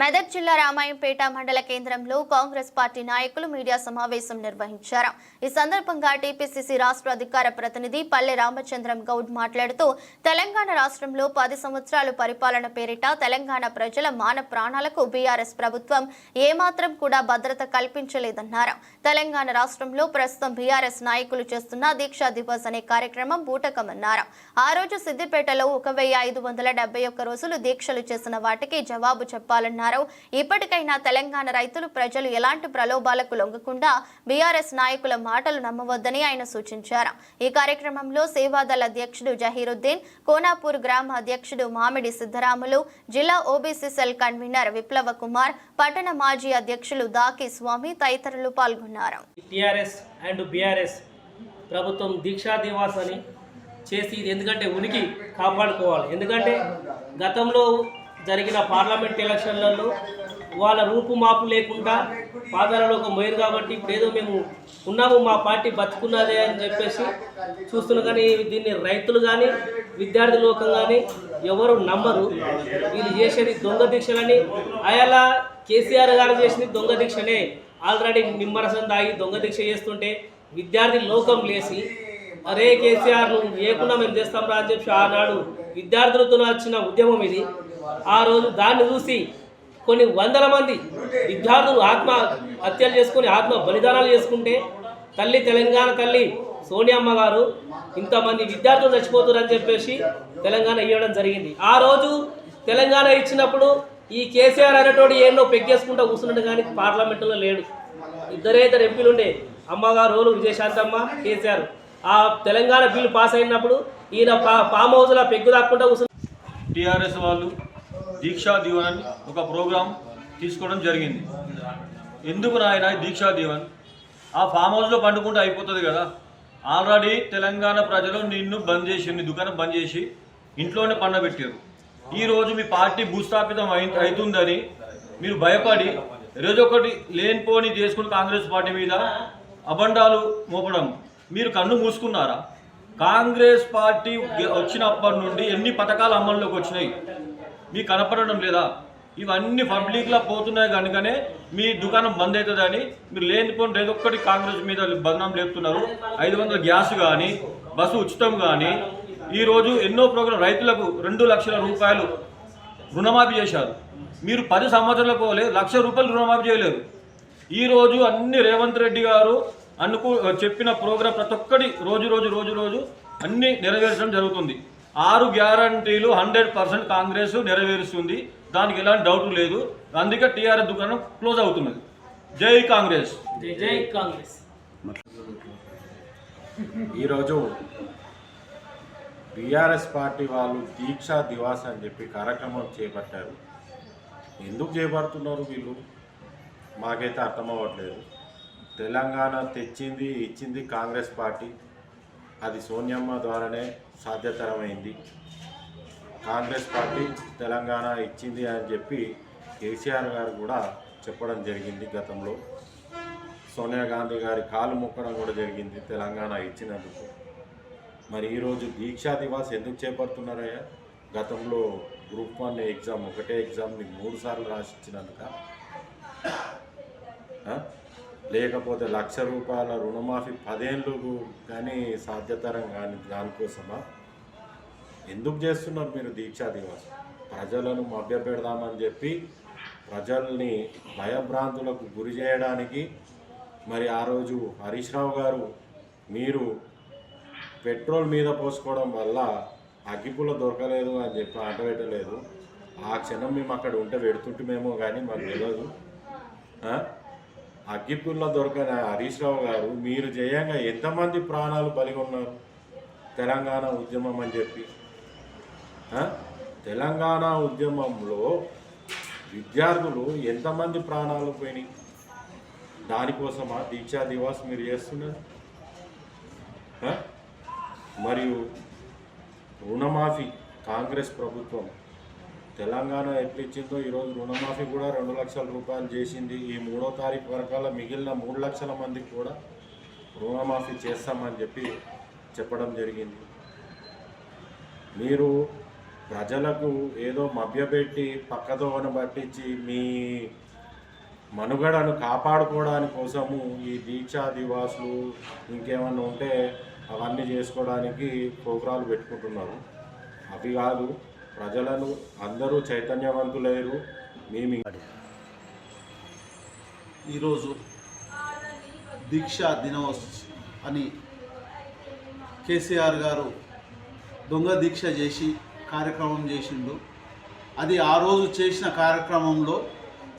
మెదక్ జిల్లా రామాయంపేట మండల కేంద్రంలో కాంగ్రెస్ పార్టీ నాయకులు మీడియా సమావేశం నిర్వహించారు. ఈ సందర్భంగా టీపీసీసీ రాష్ట్ర అధికార ప్రతినిధి పల్లె రామచంద్రం గౌడ్ మాట్లాడుతూ తెలంగాణ రాష్ట్రంలో పది సంవత్సరాలు పరిపాలన పేరిట తెలంగాణ ప్రజల మాన ప్రాణాలకు బీఆర్ఎస్ ప్రభుత్వం ఏమాత్రం కూడా భద్రత కల్పించలేదన్నారు. తెలంగాణ రాష్ట్రంలో ప్రస్తుతం బీఆర్ఎస్ నాయకులు చేస్తున్న దీక్షా దివస్ అనే కార్యక్రమం బూటకమన్నారు. ఆ రోజు సిద్దిపేటలో ఒక వెయ్యి ఐదు వందల ఒక్క రోజులు దీక్షలు చేసిన వాటికి జవాబు చెప్పాలన్నారు. ఇప్పటికైనా తెలంగాణ రైతులు ప్రజలు ఎలాంటి ప్రలోభాలకు లొంగకుండా బీఆర్ఎస్ నాయకుల మాటలు నమ్మవద్దని ఆయన సూచించారు. ఈ కార్యక్రమంలో సేవాదళ అధ్యక్షుడు జహీరుద్దీన్ కోనాపూర్ గ్రామ అధ్యక్షుడు మామిడి సిద్ధరాములు జిల్లా ఓబీసీ సెల్ కన్వీనర్ విప్లవ కుమార్ పట్టణ మాజీ అధ్యక్షులు దాకి స్వామి తదితరులు పాల్గొన్నారు. అండ్ బీఆర్ఎస్ ప్రభుత్వం దీక్షా దివాస్ అని చేసి ఎందుకంటే ఉనికి కాపాడుకోవాలి. ఎందుకంటే గతంలో జరిగిన పార్లమెంట్ ఎలక్షన్లలో వాళ్ళ రూపుమాపు లేకుండా పాదాలలో ఒక మొయ్యరు కాబట్టి ఇప్పుడు ఏదో మేము ఉన్నాము మా పార్టీ బతుకున్నదే అని చెప్పేసి చూస్తున్నాం కానీ దీన్ని రైతులు కానీ విద్యార్థి లోకం కానీ ఎవరు నమ్మరు. వీళ్ళు చేసేది దొంగ దీక్షలని అయాలా కేసీఆర్ గారు చేసింది దొంగ దీక్షనే. ఆల్రెడీ నిమ్మరసం దాగి దొంగ దీక్ష చేస్తుంటే విద్యార్థి లోకం లేచి అరే కేసీఆర్ నువ్వు లేకుండా మేము చేస్తాం రా అని చెప్పి ఆనాడు విద్యార్థులతో వచ్చిన ఉద్యమం ఇది. ఆ రోజు దాన్ని చూసి కొన్ని వందల మంది విద్యార్థులు ఆత్మ హత్యలు చేసుకొని ఆత్మ బలిదానాలు చేసుకుంటే తల్లి తెలంగాణ తల్లి సోనియమ్మ గారు ఇంతమంది విద్యార్థులు చచ్చిపోతారని చెప్పేసి తెలంగాణ ఇవ్వడం జరిగింది. ఆ రోజు తెలంగాణ ఇచ్చినప్పుడు ఈ కేసీఆర్ అనేటోడు ఏమో పెగ్గేసుకుంటూ కూర్చున్నాడు కానీ పార్లమెంటులో లేడు. ఇద్దరే ఇద్దరు ఎంపీలు ఉండే అమ్మగారు రోజు విజయశాంతమ్మ కేసీఆర్. ఆ తెలంగాణ బిల్లు పాస్ అయినప్పుడు ఈయన పా ఫామ్ హౌస్లో పెగ్గు దాక్కుంటూ కూర్చుని టీఆర్ఎస్ వాళ్ళు దీక్షా దీవన్ అని ఒక ప్రోగ్రాం తీసుకోవడం జరిగింది. ఎందుకు నాయన దీక్షా దీవన్? ఆ ఫామ్ హౌస్లో పండుకుంటే అయిపోతుంది కదా. ఆల్రెడీ తెలంగాణ ప్రజలు నిన్ను బంద్ చేసి నీ దుకాణం బంద్ చేసి ఇంట్లోనే పండబెట్టారు ఈరోజు మీ పార్టీ భూస్థాపితం అయి అవుతుందని మీరు భయపడి రోజు ఒకటి లేనిపోని చేసుకుని కాంగ్రెస్ పార్టీ మీద అబండాలు మోపడం. మీరు కన్ను మూసుకున్నారా? కాంగ్రెస్ పార్టీ వచ్చినప్పటి నుండి ఎన్ని పథకాలు అమల్లోకి వచ్చినాయి? మీకు కనపడడం లేదా? ఇవన్నీ పబ్లిక్లో పోతున్నాయి కనుకనే మీ దుకాణం బంద్ అవుతుందని మీరు లేనిపోయిన ఏదొక్కటి కాంగ్రెస్ మీద బదనాం లేపుతున్నారు. ఐదు వందల గ్యాస్ కానీ బస్సు ఉచితం కానీ ఈరోజు ఎన్నో ప్రోగ్రాం రైతులకు రెండు లక్షల రూపాయలు రుణమాఫీ చేశారు. మీరు పది సంవత్సరాలకు పోలే లక్ష రూపాయలు రుణమాఫీ చేయలేరు. ఈరోజు అన్ని రేవంత్ రెడ్డి గారు అనుకు చెప్పిన ప్రోగ్రాం ప్రతి ఒక్కటి రోజు రోజు రోజు రోజు అన్నీ నెరవేర్చడం జరుగుతుంది. ఆరు గ్యారంటీలు హండ్రెడ్ పర్సెంట్ కాంగ్రెస్ నెరవేరుస్తుంది. దానికి ఎలాంటి డౌట్ లేదు. అందుకే టీఆర్ఎస్ దుకాణం క్లోజ్ అవుతున్నది. జై కాంగ్రెస్. జై జై కాంగ్రెస్. ఈరోజు బీఆర్ఎస్ పార్టీ వాళ్ళు దీక్షా దివాస్ అని చెప్పి కార్యక్రమం చేపట్టారు. ఎందుకు చేపడుతున్నారు వీళ్ళు? మాకైతే అర్థం అవ్వట్లేదు. తెలంగాణ తెచ్చింది ఇచ్చింది కాంగ్రెస్ పార్టీ. అది సోనియమ్మ ద్వారానే సాధ్యతరమైంది. కాంగ్రెస్ పార్టీ తెలంగాణ ఇచ్చింది అని చెప్పి కేసీఆర్ గారు కూడా చెప్పడం జరిగింది గతంలో. సోనియా గాంధీ గారి కాలు మొక్కడం కూడా జరిగింది తెలంగాణ ఇచ్చినందుకు. మరి ఈరోజు దీక్షా దివాస్ ఎందుకు చేపడుతున్నారయ్యా? గతంలో గ్రూప్ వన్ ఎగ్జామ్ ఒకటే ఎగ్జామ్ని మూడు సార్లు రాసిచ్చినందుక. లేకపోతే లక్ష రూపాయల రుణమాఫీ పదేళ్ళు కానీ సాధ్యతరం కానీ దానికోసమా? ఎందుకు చేస్తున్నారు మీరు దీక్షా దివాస్? ప్రజలను మభ్యపెడదామని చెప్పి ప్రజల్ని భయభ్రాంతులకు గురి చేయడానికి మరి ఆ రోజు హరీష్ రావు గారు మీరు పెట్రోల్ మీద పోసుకోవడం వల్ల అగ్గిపుల దొరకలేదు అని చెప్పి ఆట పెట్టలేదు. ఆ క్షణం మేము అక్కడ ఉంటే పెడుతుంటేమేమో కానీ మాకు తెలియదు అగ్గిపుల్ల దొరకని హరీష్ రావు గారు మీరు చేయంగా ఎంతమంది ప్రాణాలు బలిగొన్నారు? తెలంగాణ ఉద్యమం అని చెప్పి. తెలంగాణ ఉద్యమంలో విద్యార్థులు ఎంతమంది ప్రాణాలు పోయినాయి? దానికోసమా దీక్షా దివాస్ మీరు చేస్తున్నారు? మరియు రుణమాఫీ కాంగ్రెస్ ప్రభుత్వం తెలంగాణ ఎట్లిచ్చిందో ఈరోజు రుణమాఫీ కూడా రెండు లక్షల రూపాయలు చేసింది. ఈ మూడో తారీఖు వరకాల మిగిలిన మూడు లక్షల మందికి కూడా రుణమాఫీ చేస్తామని చెప్పి చెప్పడం జరిగింది. మీరు ప్రజలకు ఏదో మభ్యపెట్టి పక్కదోవను పట్టించి మీ మనుగడను కాపాడుకోవడానికి కోసము ఈ దీక్షా దివాసులు ఇంకేమన్నా ఉంటే అవన్నీ చేసుకోవడానికి ప్రోగ్రాలు పెట్టుకుంటున్నారు. అవి కాదు ప్రజలను అందరూ చైతన్యవంతులేరు మేము ఈరోజు దీక్షా దినోస్ అని కేసీఆర్ గారు దొంగ దీక్ష చేసి కార్యక్రమం చేసిండు. అది ఆ రోజు చేసిన కార్యక్రమంలో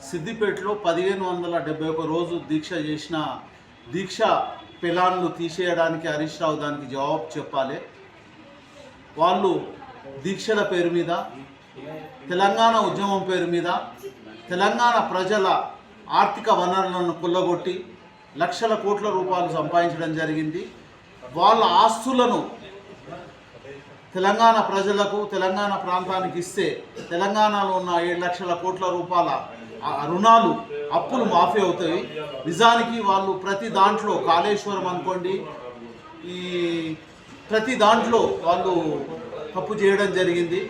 సిద్దిపేటలో పదిహేను వందల డెబ్బై ఒక రోజు దీక్ష చేసిన దీక్ష పిలాన్లు తీసేయడానికి హరీష్ రావు దానికి జవాబు చెప్పాలి. వాళ్ళు దీక్షల పేరు మీద తెలంగాణ ఉద్యమం పేరు మీద తెలంగాణ ప్రజల ఆర్థిక వనరులను కొల్లగొట్టి లక్షల కోట్ల రూపాయలు సంపాదించడం జరిగింది. వాళ్ళ ఆస్తులను తెలంగాణ ప్రజలకు తెలంగాణ ప్రాంతానికి ఇస్తే తెలంగాణలో ఉన్న ఏడు లక్షల కోట్ల రూపాయల రుణాలు అప్పులు మాఫీ అవుతాయి. నిజానికి వాళ్ళు ప్రతి దాంట్లో కాళేశ్వరం అనుకోండి ఈ ప్రతి దాంట్లో వాళ్ళు తప్పు చేయడం జరిగింది.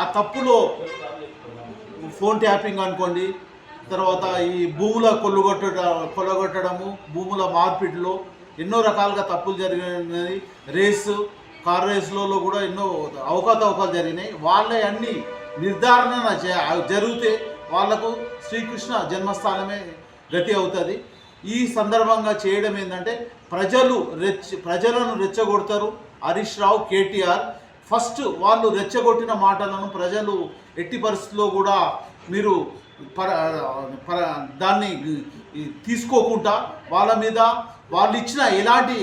ఆ తప్పులో ఫోన్ ట్యాపింగ్ అనుకోండి తర్వాత ఈ భూముల కొల్లుగొట్ట కొల్లగొట్టడము భూముల మార్పిడిలో ఎన్నో రకాలుగా తప్పులు జరిగినాయి రేసు కార్ రేసులలో కూడా ఎన్నో అవకతవకలు జరిగినాయి. వాళ్ళే అన్నీ నిర్ధారణ జరిగితే వాళ్ళకు శ్రీకృష్ణ జన్మస్థానమే గతి అవుతుంది. ఈ సందర్భంగా చేయడం ఏంటంటే ప్రజలు రెచ్చ ప్రజలను రెచ్చగొడతారు. హరీష్ రావు కేటీఆర్ ఫస్ట్ వాళ్ళు రెచ్చగొట్టిన మాటలను ప్రజలు ఎట్టి పరిస్థితుల్లో కూడా మీరు పర పర దాన్ని తీసుకోకుండా వాళ్ళ మీద వాళ్ళు ఇచ్చిన ఎలాంటి